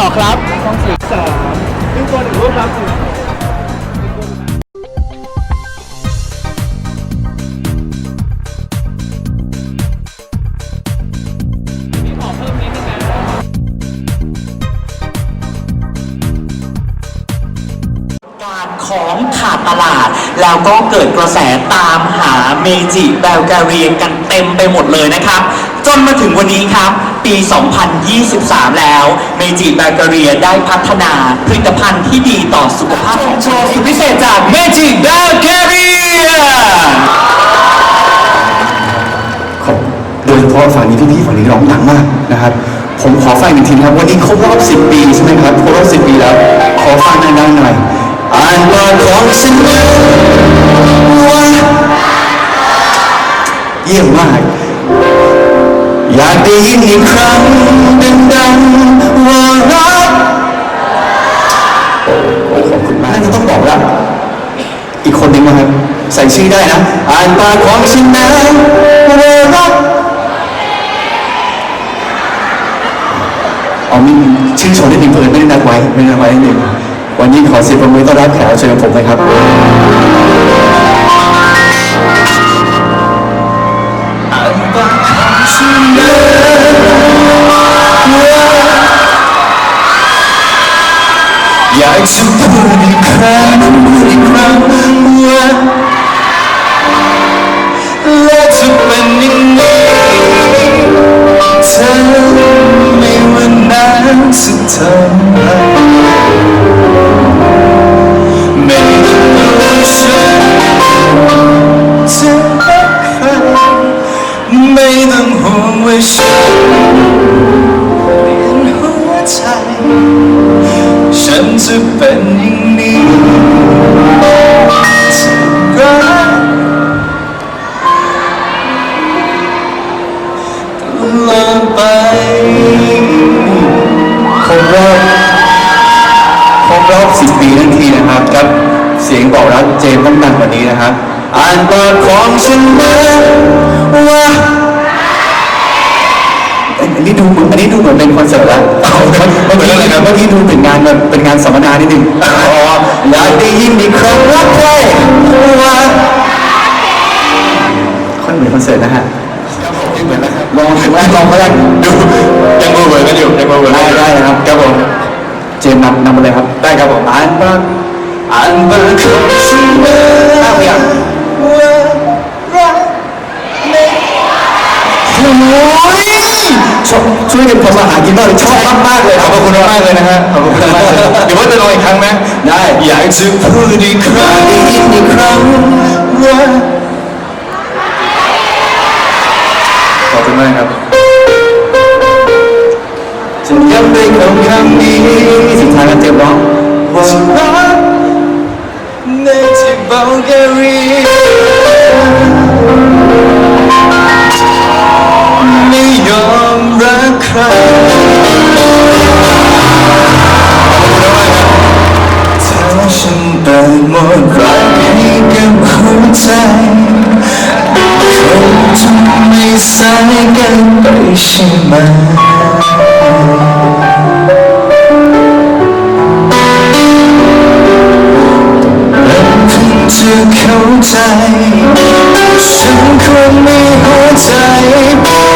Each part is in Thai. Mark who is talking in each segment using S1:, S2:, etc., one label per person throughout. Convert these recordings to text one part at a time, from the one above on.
S1: ต่อครับ
S2: ช่องสี่สามซึ่งตัวหนึ่งรูปครับ
S3: การของขาดตลาด แล้วก็เกิดกระแสตามหาเมจิแบลแการียกันเต็มไปหมดเลยนะครับ จนมาถึงวันนี้ครับ ปี 2023 แล้วเมจิแบลการีได้พัฒนาผลิตภัณฑ์ที่ดีต่อสุขภาพของโชว์สุดพิเศษจากเมจิแบลการี
S4: ขอบโดยเฉพาะฝั่งนี้พี่ๆฝั่งนี้ร้องดังมากนะครับ ผมขอฟังอีกทีนะครับวันนี้ครบรอบ 10 ปีใช่ไหมครับครบรอบ 10 ปีแล้ว ขอฟังดังๆหน่อยอ่านว่าของฉันว่าเยี่ยมมาก ได้ยินอีกครั้งดังๆว่ารักโอ้ขอบคุณมากน่าจะต้องบอกแล้วอีกคนหนึ่งนะครับ ใส่ชื่อได้นะ อ่านปากของฉันนะว่ารักเอามีชื่อโชว์นิดนึงเพื่อนไม่ได้นัดไว้ไม่ได้นัดไว้นิดนึงวันนี้ขอเสียงปรบมือต้อนรับแขกรับเชิญของผมเลยครับ อยากจะพูดอีกครั้งพูดอีกครั้ง อ่านปากของฉันนะว่าอันนี้ดูเหมือนอันนี้ดูเหมือนเป็นคอนเสิร์ตแล้วเอาครับเมื่อกี้นะเมื่อกี้ดูเป็นงานแบบเป็นงานสัมมนานิดนึงอ๋ออยากได้ยินอีกครั้งรักใครว่าค่อยเหมือนคอนเสิร์ตนะฮะเหมือนแล้วครับลองถึงแรกลองก็ได้ดูยังเวอร์กันอยู่ยังเวอร์ได้ได้นะครับครับผมเจมส์นำนำมาเลยครับได้ครับผมอ่านปากอ่านปากของ ทำอาหารกินบ้างชอบมากมากๆเลยขอบคุณมากเลยนะฮะขอบคุณมากเลยเดี๋ยวว่าจะลองอีกครั้งไหมได้อยากจะพูดอีกครั้งได้ยินอีกครั้งว่าขอบคุณมากครับฉันย้ำด้วยคำคำนี้สุดท้ายแล้วเจ็บร้องว่ารักในที่บัลแกเรียไใจคงจะไม่สายเกินไปใช่ไหมเราเพิ่งจะเข้าใจฉันคงมีหัวใจ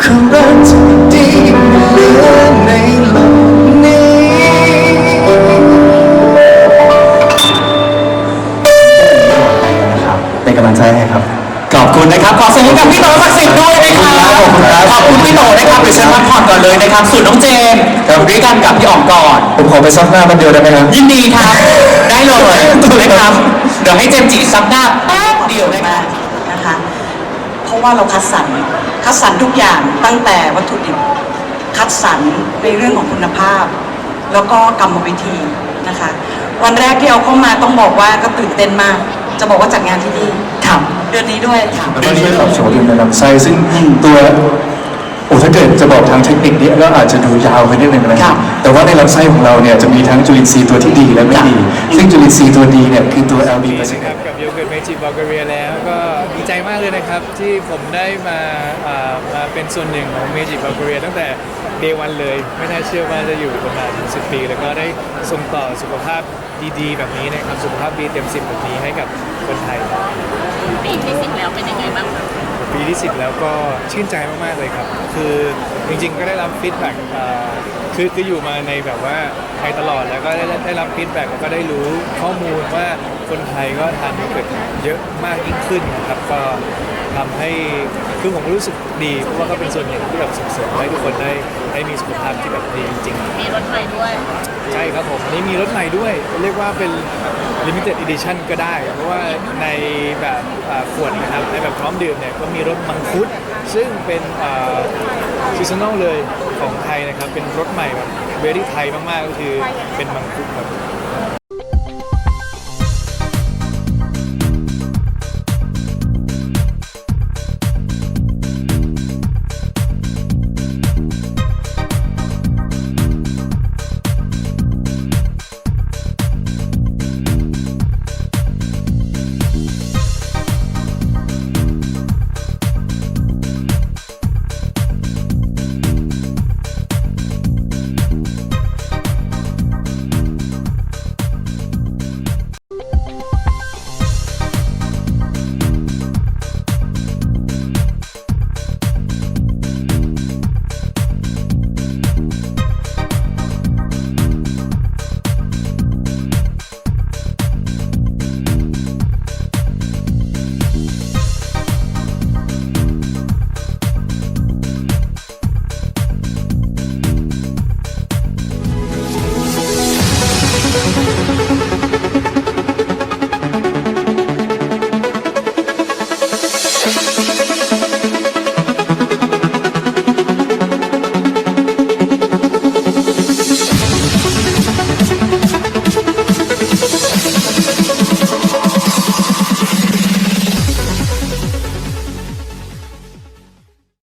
S4: ความรักที่ดีเหลือในโลกนี้ เป็นกำลังใจให้ครับ
S3: ขอบคุณนะครับ ขอเสียงให้กับพี่โตศักดิ์สิทธิ์ด้วยนะครับ
S4: ขอบคุณครับ
S3: ขอบคุณพี่โตนะครับเดี๋ยวฉันพักผ่อนก่อนเลยนะครับส่วนน้องเจมส์ด้วยกันกับพี่อ๋อมก่อน
S4: ผมขอไปซักหน้ามันเดียวได้ไหมครับ
S3: ยินดีครับ ได้เลยนะครับ เดี๋ยวให้เจมส์จีซับหน้าแป๊บเดียวนะค
S5: มา
S3: รับ
S5: กนะคะ เพราะว่าเราคัดสรร คัดสรรทุกอย่างตั้งแต่วัตถุดิบคัดสรรในเรื่องของคุณภาพ แล้วก็กรรมวิธีนะคะ วันแรกที่เอาเข้ามาต้องบอกว่าก็ตื่นเต้นมาก จะบอกว่าจัดงานที่นี่
S3: ครับ
S5: เดือนนี้ด้วย
S4: แล้วก็ช่วยปรับโฉมดูในลำไส้ซึ่งตัวโอ้ถ้าเกิดจะบอกทางเทคนิคนี้ก็อาจจะดูยาวไปนิดนึงนะค
S3: ครั
S4: รับบแต่ว่าในลำไส้ของเราเนี่ยจะมีทั้งจุลินทรีย์ตัวที่ดีและไม่ดี ซึ่งจุลินทรีย์ตัวดีเนี่ยคือตัว LB
S2: ดีนะครับ กับโยเกิร์ตเมจิบัลกเรียแล้วก็ดีใจมากเลยนะครับ ที่ผมได้มาอ่ามาเป็นส่วนหนึ่งของเมจิบัลกเรียตั้งแต่เดวันเลย ไม่น่าเชื่อว่าจะอยู่ประมาณ10ปี แล้วก็ได้ส่งต่อสุขภาพดีๆ แบบนี้นะครับสุขภาพดีเต็มสิบแบบนี้ให้กับคนไทยครับ
S1: ปีที่สิบแล้วเป็นยังไงบ้างคะ
S2: ปีที่10แล้วก็ชื่นใจมากๆเลยครับ คือจริงๆก็ได้รับฟีดแบ็ก คือคืออยู่มาในแบบว่าไทยตลอดแล้วก็ได้ได้รับฟีดแบ็กแล้วก็ได้รู้ข้อมูลว่าคนไทยก็ทานโยเกิร์ตเยอะมากยิ่งขึ้นนะครับก็ทำให้คือผมรู้สึกดีเพราะว่าก็เป็นส่วนหนึ่งที่แบบส่งเสริมให้ทุกคนได้ได้มีสุขภาพที่แบบดีจริงๆ
S1: มีรถใหม่ด้วย
S2: ใช่ครับผมอันนี้มีรถใหม่ด้วย เรียกว่าเป็น limited edition ก็ได้ เพราะว่าในแบบอ่าขวดนะครับ ในแบบพร้อมดื่มเนี่ย ก็มีรสมังคุด ซึ่งเป็นซีซันอลเลยของไทยนะครับ เป็นรสใหม่แบบเวรี่ไทยมากๆ ก็คือเป็นมังคุดแบบ